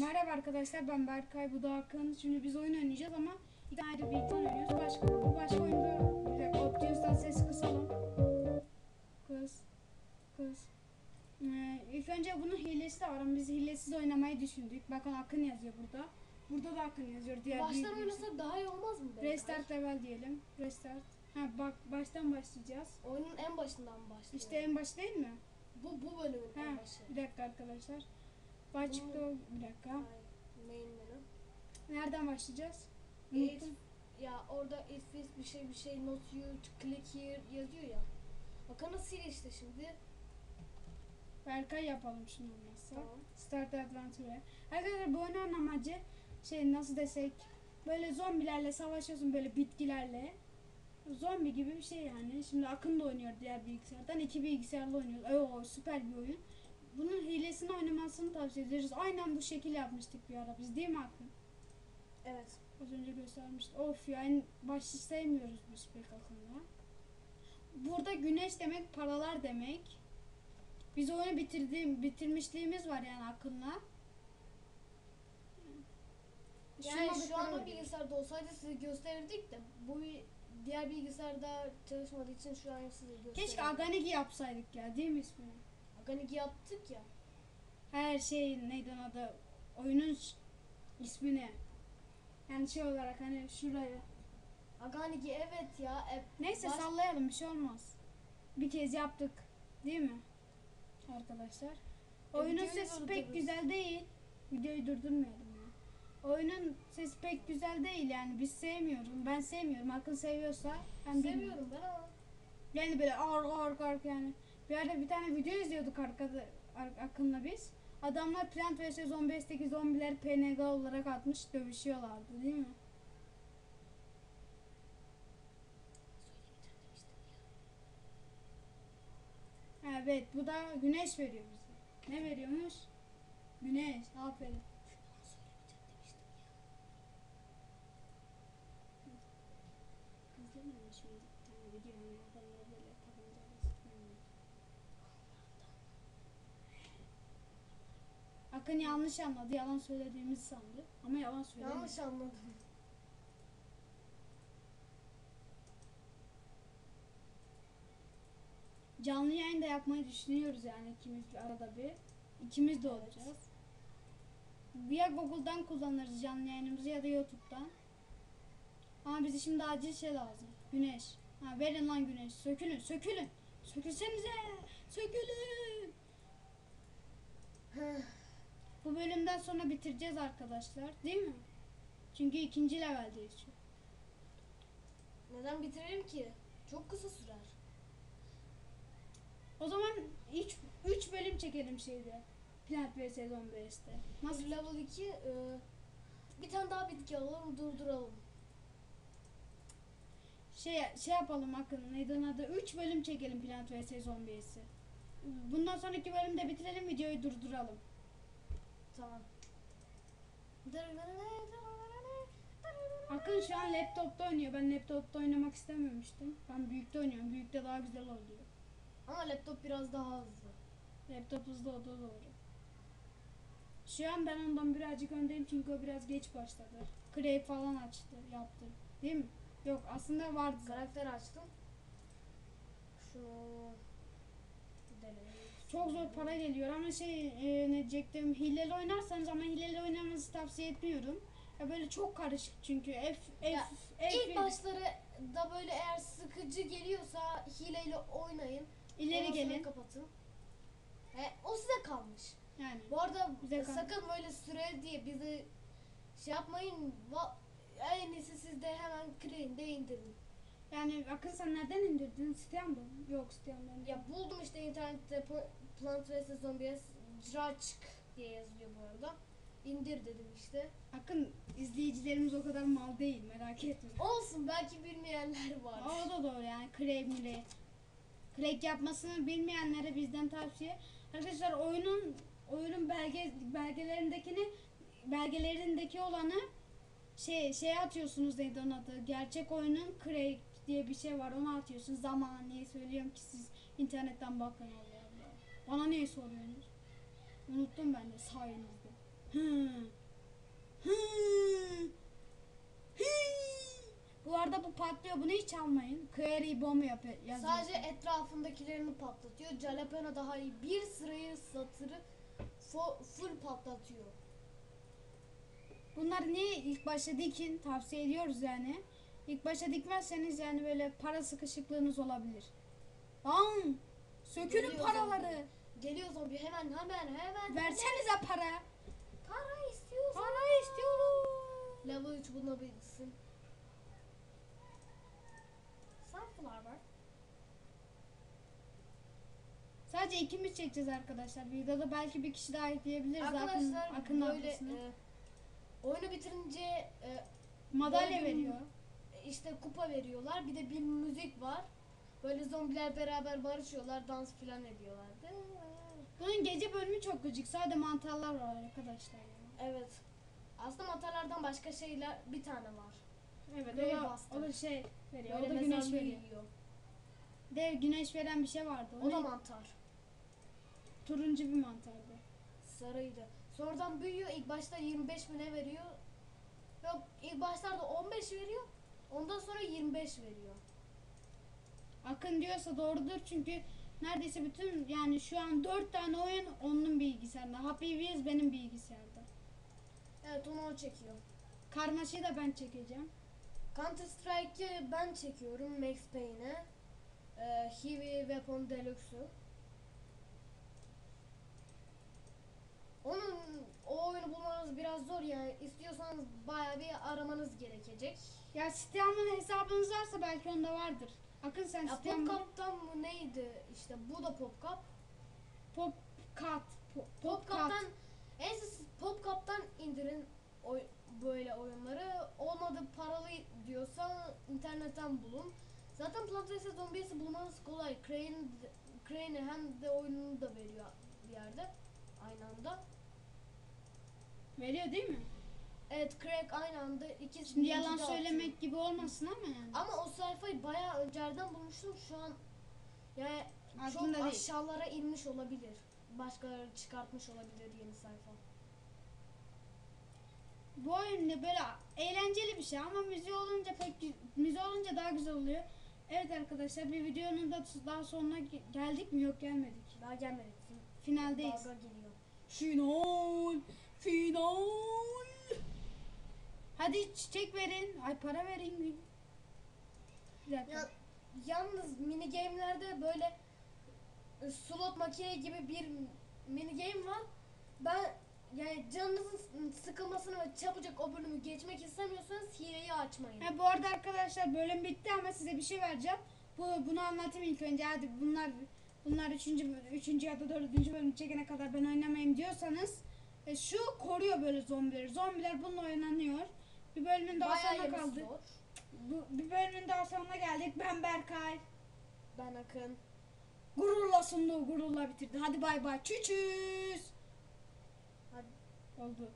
Merhaba arkadaşlar ben Berkay bu da Hakan. Şimdi biz oyun oynayacağız ama iki ayrı bir ikon oynuyoruz. Başka, bu başka oyunda bir dakika Optimus'tan ses kısalım. Kız. Kız. Ee, ilk önce bunun hilesi de var ama biz hilesiz oynamayı düşündük. Bakın Akın yazıyor burada. Burada da Akın yazıyor. Diğer Baştan oynasak daha iyi olmaz mı? Berkay? Restart level diyelim. Restart. Ha bak baştan başlayacağız. Oyunun en başından başlayalım. İşte en baş değil mi? bu bu bölümün Ha, en başı. bir dakika arkadaşlar. Baş çıktı o bir dakika. Main menü. Nereden başlayacağız? It, Unuttum. ya orada it is bir şey bir şey not to click here yazıyor ya. Bakın nasıl işte şimdi. Berkay yapalım şunu olmazsa. Tamam. Start Adventure. Arkadaşlar bu oyunun amacı şey nasıl desek böyle zombilerle savaşıyorsun böyle bitkilerle. Zombi gibi bir şey yani. Şimdi Akın da oynuyor diğer bilgisayardan. iki bilgisayarla oynuyoruz. Oo süper bir oyun. Bunun hilesini oynamasını tavsiye ederiz. Aynen bu şekil yapmıştık bir ara biz değil mi Akın? Evet. Az önce göstermiştim. Of ya en başı sevmiyoruz biz pek Akın'la. Burada güneş demek paralar demek. Biz oyunu bitirdiğim, bitirmişliğimiz var yani Akın'la. Yani şu anda bilgisayarda olsaydı size gösterirdik de bu diğer bilgisayarda çalışmadığı için şu an size gösterelim. Keşke Aganigi yapsaydık ya değil mi ismini? Organik yaptık ya. Her şey neydi adı? Oyunun ş- ismini. Yani şey olarak hani şuraya. Aganigi evet ya. E, Neyse baş- sallayalım bir şey olmaz. Bir kez yaptık. Değil mi? Arkadaşlar. Oyunun videoyu sesi pek durdururuz. güzel değil. Videoyu durdurmayalım ya. Oyunun sesi pek güzel değil yani biz sevmiyoruz. Ben sevmiyorum. Akın seviyorsa ben bilmiyorum. Seviyorum ben ama. Yani böyle ağır ağır ağır yani. Bir arada bir tane video izliyorduk arkada Ar- Akın'la biz. Adamlar Plant vs Zombies'teki zombiler PNG olarak atmış dövüşüyorlardı değil mi? Evet bu da güneş veriyor bize. Ne veriyormuş? Güneş. Aferin. Miydik bir tane video hani böyle Akın yanlış anladı, yalan söylediğimizi sandı. Ama yalan söylemedik. Yanlış anladım. Canlı yayın da yapmayı düşünüyoruz yani ikimiz bir arada bir. İkimiz de olacağız. Ya Google'dan kullanırız canlı yayınımızı ya da YouTube'dan. Ama bize şimdi acil şey lazım. Güneş. Ha verin lan güneş. Sökülün, sökülün. Sökülsenize. Sökülün. Bu bölümden sonra bitireceğiz arkadaşlar. Değil mi? Çünkü ikinci leveldeyiz şu. Neden bitirelim ki? Çok kısa sürer. O zaman 3 3 bölüm çekelim şeyde. Plant vs Zombies'te. Nasıl? Level 2 e, bir tane daha bitki alalım durduralım. Şey şey yapalım Akın. Neydi onun adı? 3 bölüm çekelim Plant vs Zombies'i. Bundan sonraki bölümde bitirelim videoyu durduralım. Tamam. Akın şu an laptopta oynuyor. Ben laptopta oynamak istememiştim. Ben büyükte oynuyorum. Büyükte daha güzel oluyor. Ama laptop biraz daha hızlı. Laptop hızlı olduğu doğru. Şu an ben ondan birazcık öndeyim çünkü o biraz geç başladı. Crave falan açtı, yaptı. Değil mi? Yok aslında vardı. Karakter açtım. Şunu deneyelim. Çok zor para geliyor ama şey e, ne diyecektim hileli oynarsanız ama hileli oynamanızı tavsiye etmiyorum. Ya böyle çok karışık çünkü F F Ya, F İlk başları da böyle eğer sıkıcı geliyorsa hileyle oynayın. ileri Ondan gelin. kapatın. E, o size kalmış. Yani Bu arada Bize kalmış. sakın böyle süre diye bizi şey yapmayın. En iyisi siz de hemen Clean'de indirin. Yani Akın sen nereden indirdin? Steam'da mı? Yok Steam'da. değil. Ya buldum işte internette Pl- Plant vs Zombies Jraçk diye yazıyor bu arada. İndir dedim işte. Akın izleyicilerimiz o kadar mal değil merak etme. Olsun belki bilmeyenler var. O da doğru yani mire. Crack yapmasını bilmeyenlere bizden tavsiye. Arkadaşlar oyunun oyunun belge belgelerindekini belgelerindeki olanı şey şey atıyorsunuz neydi onun adı? Gerçek oyunun crack diye bir şey var onu atıyorsunuz. Zaman niye söylüyorum ki siz internetten bakın Allah Allah. Bana niye soruyorsunuz? Unuttum ben de sayenizde. Hı. Hı. Hı. Bu arada bu patlıyor. Bunu hiç almayın. Query bomb yapıyor. yazıyor. Sadece etrafındakilerini patlatıyor. Jalapeno daha iyi. Bir sırayı satırı full patlatıyor. Bunlar niye ilk başta dikin tavsiye ediyoruz yani. İlk başta dikmezseniz yani böyle para sıkışıklığınız olabilir. Lan sökülün Geliyor paraları. zombi. Geliyor zombi hemen hemen hemen. Versenize para. Para istiyorsun. Para istiyorum. Level 3 bulabilsin. Sunflower. Sadece ikimiz çekeceğiz arkadaşlar. Videoda belki bir kişi daha ekleyebiliriz. Arkadaşlar Akın, Akın böyle arkasına. e, oyunu bitirince e, Madalya veriyor. İşte kupa veriyorlar. Bir de bir müzik var. Böyle zombiler beraber barışıyorlar, dans filan ediyorlardı. Bunun gece bölümü çok gıcık. Sadece mantarlar var arkadaşlar. ya. Evet. Aslında mantarlardan başka şeyler bir tane var. Evet Grey o da, o da şey veriyor. Böyle o da güneş veriyor. Dev güneş veren bir şey vardı. O, O da mantar. Turuncu bir mantardı. Sarıydı. Sonradan büyüyor. İlk başta 25 mi ne veriyor? Yok ilk başlarda 15 veriyor. Ondan sonra 25 veriyor. Akın diyorsa doğrudur çünkü neredeyse bütün yani şu an dört tane oyun onun bilgisayarında. Happy Wheels benim bilgisayarda. Evet onu o çekiyor. Karmaşayı da ben çekeceğim. Counter Strike'ı ben çekiyorum Max Payne'e. Ee, Heavy Weapon Deluxe'u. Onun o oyunu bulmanız biraz zor yani. İstiyorsanız bayağı bir aramanız gerekecek. Ya Steam'ın hesabınız varsa belki onda vardır. Akın sen Ya PopCap'tan mı neydi? İşte bu da PopCap. PopCat Pop, PopCap'tan en siz PopCap'tan indirin oy, böyle oyunları. Olmadı paralı diyorsa internetten bulun. Zaten Plant vs Zombies'i bulmanız kolay. Crane, Crane hem de oyununu da veriyor bir yerde. Aynı anda. veriyor değil mi? Evet Crack aynı anda ikisi Şimdi yalan linkini atıyor. söylemek gibi olmasın ama yani. Ama o sayfayı bayağı öncerden bulmuştum. Şu an yani Aklımda çok değil. aşağılara inmiş olabilir. Başkaları çıkartmış olabilir yeni sayfa. Bu oyun ne böyle eğlenceli bir şey ama müziği olunca pek müziği olunca daha güzel oluyor. Evet arkadaşlar bir videonun da daha sonuna ge- geldik mi? Yok gelmedik. Daha gelmedik. Finaldeyiz. Final. Final. Hadi çiçek verin. Ay para verin. Ya, yalnız mini game'lerde böyle e, slot makine gibi bir mini game var. Ben yani canınızın sıkılmasını ve çabucak o bölümü geçmek istemiyorsanız hileyi açmayın. Ha, bu arada arkadaşlar bölüm bitti ama size bir şey vereceğim. Bu bunu anlatayım ilk önce. Hadi bunlar bunlar üçüncü, üçüncü ya da dördüncü bölüm çekene kadar ben oynamayayım diyorsanız e, şu koruyor böyle zombileri. Zombiler bununla oynanıyor. Bir bölümün daha Bayağı sonuna kaldık. zor. Bu, bir bölümün daha sonuna geldik. Ben Berkay. Ben Akın. Gururla sundu, gururla bitirdi. Hadi bay bay. Çüçüz. Hadi. Oldu.